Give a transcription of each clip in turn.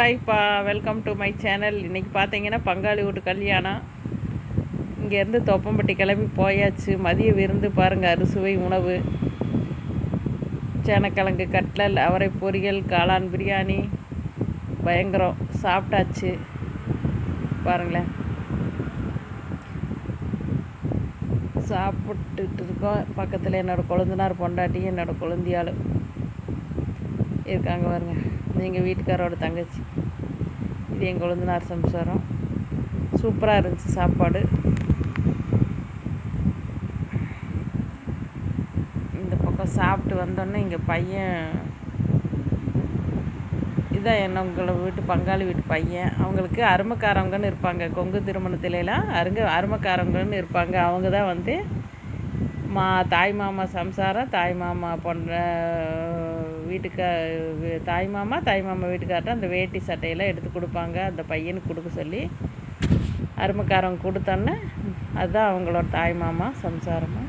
ஹாய்ப்பா welcome to my channel இன்றைக்கி பார்த்தீங்கன்னா பங்காளி வீட்டு கல்யாணம். இங்கேருந்து தொப்பம்பட்டி கிளம்பி போயாச்சு. மதிய விருந்து பாருங்கள் அறுசுவை உணவு. சேனக்கிழங்கு கட்லல் அவரை பொரியல் காளான் பிரியாணி. பயங்கரம். சாப்பிட்டாச்சு. பாருங்களேன். சாப்பிட்டுட்டு இருக்கோம். பக்கத்தில் என்னோடய கொழுந்தனார் பொண்டாட்டி என்னோடய கொழுந்தியாள். இருக்காங்க பாருங்கள் இது எங்கள் வீட்டுக்காரோட தங்கச்சி. இது எங்கள் கொழுந்தனார் சம்சாரம். சூப்பராக இருந்துச்சு சாப்பாடு. இந்த பக்கம் சாப்பிட்டு வந்தோடனே இங்கே பையன் இதான் என்ன உங்களை வீட்டு பங்காளி வீட்டு பையன். அவங்களுக்கு அருமைக்காரவங்கன்னு இருப்பாங்க. கொங்கு திருமணத்திலலாம் அருங்க அருமக்காரங்கன்னு இருப்பாங்க. அவங்க தான் வந்து மா தாய் மாமா சம்சாரம் தாய் மாமா பொண்ண வீட்டுக்கா தாய் மாமா தாய் மாமா வீட்டுக்கார்ட்ட அந்த வேட்டி சட்டையெல்லாம் எடுத்து கொடுப்பாங்க. அந்த பையனுக்கு கொடுக்க சொல்லி அருமைக்காரங்க கொடுத்தோன்னே அதுதான் அவங்களோட தாய் மாமா சம்சாரமாக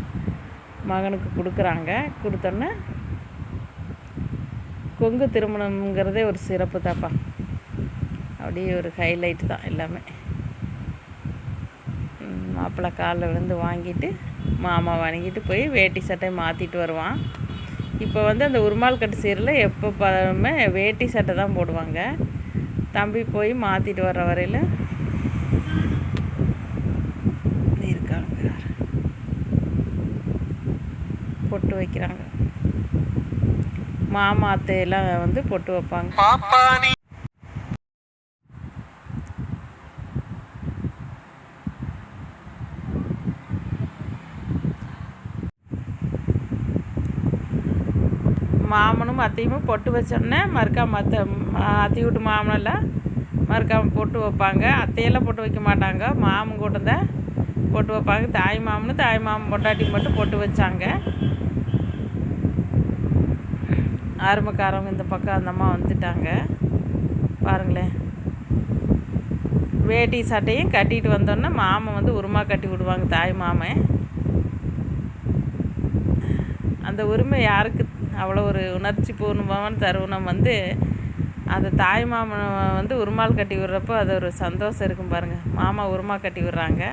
மகனுக்கு கொடுக்குறாங்க. கொடுத்தோன்னே கொங்கு திருமணம்ங்கிறதே ஒரு சிறப்பு தாப்பா அப்படியே ஒரு ஹைலைட் தான் எல்லாமே. மாப்பிள்ளை காலில் விழுந்து வாங்கிட்டு மாமா வாங்கிட்டு போய் வேட்டி சட்டை மாற்றிட்டு வருவான். இப்போ வந்து அந்த உருமால் கட்டு சீரில் எப்போ பாருமே வேட்டி சட்டை தான் போடுவாங்க. தம்பி போய் மாற்றிட்டு வர்ற வரையில் இருக்காங்க பொட்டு வைக்கிறாங்க. மாமா அத்தையெல்லாம் வந்து பொட்டு வைப்பாங்க. மாமனும் அத்தையும் பொட்டு வச்சோடனே மறுக்கா அத்தை அத்தி விட்டு மாமனெல்லாம் மறுக்காம பொட்டு வைப்பாங்க. அத்தையெல்லாம் பொட்டு வைக்க மாட்டாங்க. மாமன் கூட தான் பொட்டு வைப்பாங்க. தாய் மாமனும் தாய் மாமன் பொட்டாட்டி மட்டும் பொட்டு வச்சாங்க. ஆரம்பக்காரவங்க இந்த பக்கம் அந்த அம்மா வந்துட்டாங்க. பாருங்களேன். வேட்டி சட்டையும் கட்டிட்டு வந்தோன்னே மாமன் வந்து உருமா கட்டி விடுவாங்க தாய் மாமன். அந்த உரிமை யாருக்கு அவ்வளோ ஒரு உணர்ச்சி பூர்ணமான தருணம் வந்து அந்த தாய் மாமன் வந்து உருமால் கட்டி விடுறப்போ அது ஒரு சந்தோஷம் இருக்கும் பாருங்கள் மாமா உருமா கட்டி விடுறாங்க.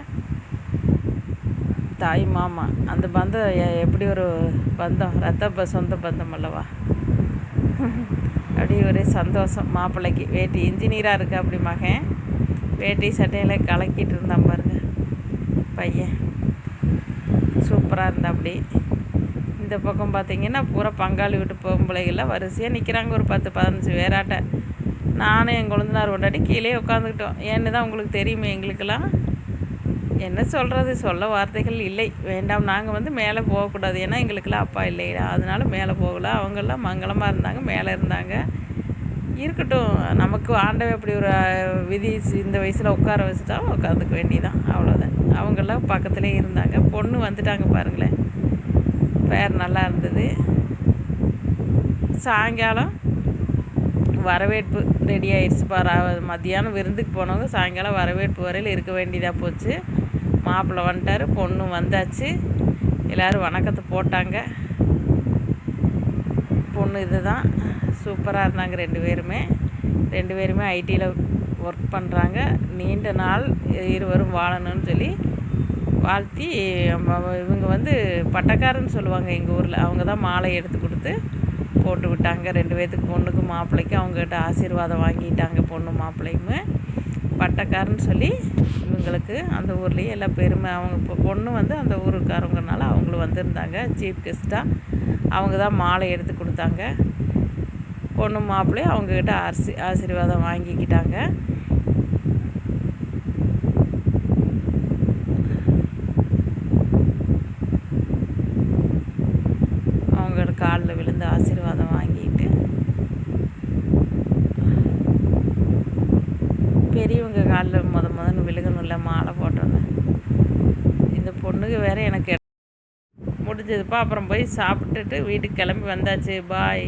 தாய் மாமா அந்த பந்தம் எப்படி ஒரு பந்தம்? ரத்த சொந்த பந்தம் அல்லவா? அப்படி ஒரே சந்தோஷம். மாப்பிள்ளைக்கு வேட்டி இன்ஜினியராக இருக்கு அப்படி மகன். வேட்டி சட்டையில் கலக்கிட்டு இருந்தான் பாருங்க. பையன். சூப்பராக இருந்தா அப்படி. இந்த பக்கம் பார்த்தீங்கன்னா பூரா பங்காளி வீட்டு பொம்பளைகள்லாம் வரிசையாக நிற்கிறாங்க ஒரு பத்து பதினஞ்சு பேராட்ட. நானும் என் குழந்தைனார் கொண்டாடி கீழே உட்காந்துக்கிட்டோம் ஏன்னு தான் உங்களுக்கு தெரியுமே எங்களுக்கெல்லாம்? என்ன சொல்கிறது சொல்ல வார்த்தைகள் இல்லை. வேண்டாம் நாங்கள் வந்து மேலே போகக்கூடாது. ஏன்னா எங்களுக்கெல்லாம் அப்பா இல்லையா அதனால மேலே போகல. அவங்கெல்லாம் மங்களமாக இருந்தாங்க மேலே இருந்தாங்க. இருக்கட்டும். நமக்கு ஆண்டவை இப்படி ஒரு விதி இந்த வயசில் உட்கார வச்சுட்டா உட்காந்துக்க வேண்டியதான் அவ்வளோதான் அவங்கெல்லாம் பக்கத்துலேயே இருந்தாங்க. பொண்ணு வந்துட்டாங்க பாருங்களேன். ஃபேர் நல்லா இருந்தது. சாயங்காலம் வரவேற்பு ரெடி ஆயிடுச்சு பாரு. மத்தியானம் விருந்துக்கு போனவங்க சாயங்காலம் வரவேற்பு வரையில் இருக்க வேண்டியதாக போச்சு. மாப்பிள்ளை வந்துட்டார் பொண்ணு வந்தாச்சு. எல்லோரும் வணக்கத்தை போட்டாங்க. பொண்ணு இது தான் சூப்பராக இருந்தாங்க ரெண்டு பேருமே. ரெண்டு பேருமே ஐடியில் ஒர்க் பண்ணுறாங்க நீண்ட நாள் இருவரும் வாழணும்னு சொல்லி வாழ்த்தி இவங்க வந்து பட்டக்காரன்னு சொல்லுவாங்க எங்கள் ஊரில். அவங்க தான் மாலை எடுத்து கொடுத்து போட்டு விட்டாங்க. ரெண்டு பேர்த்துக்கு பொண்ணுக்கு மாப்பிள்ளைக்கும் அவங்ககிட்ட ஆசீர்வாதம் வாங்கிட்டாங்க பொண்ணு மாப்பிள்ளையுமே. பட்டக்காரன்னு சொல்லி இவங்களுக்கு அந்த ஊர்லேயே எல்லாம் பெருமை. அவங்க பொண்ணு வந்து அந்த ஊருக்காரவங்கனால அவங்களும் வந்திருந்தாங்க. சீஃப் கெஸ்ட்டாக அவங்க தான் மாலை எடுத்து கொடுத்தாங்க. பொண்ணு மாப்பிள்ளையும் அவங்கக்கிட்ட ஆசி ஆசீர்வாதம் வாங்கிக்கிட்டாங்க காலில் விழுந்து ஆசீர்வாதம் வாங்கிட்டு பெரியவங்க காலில் முத முதன்னு விழுகணும்ல மாலை போட்டோன்னு. இந்த பொண்ணுக்கு வேற எனக்கு முடிஞ்சதுப்பா அப்புறம் போய் சாப்பிட்டுட்டு வீட்டுக்கு கிளம்பி வந்தாச்சு பாய்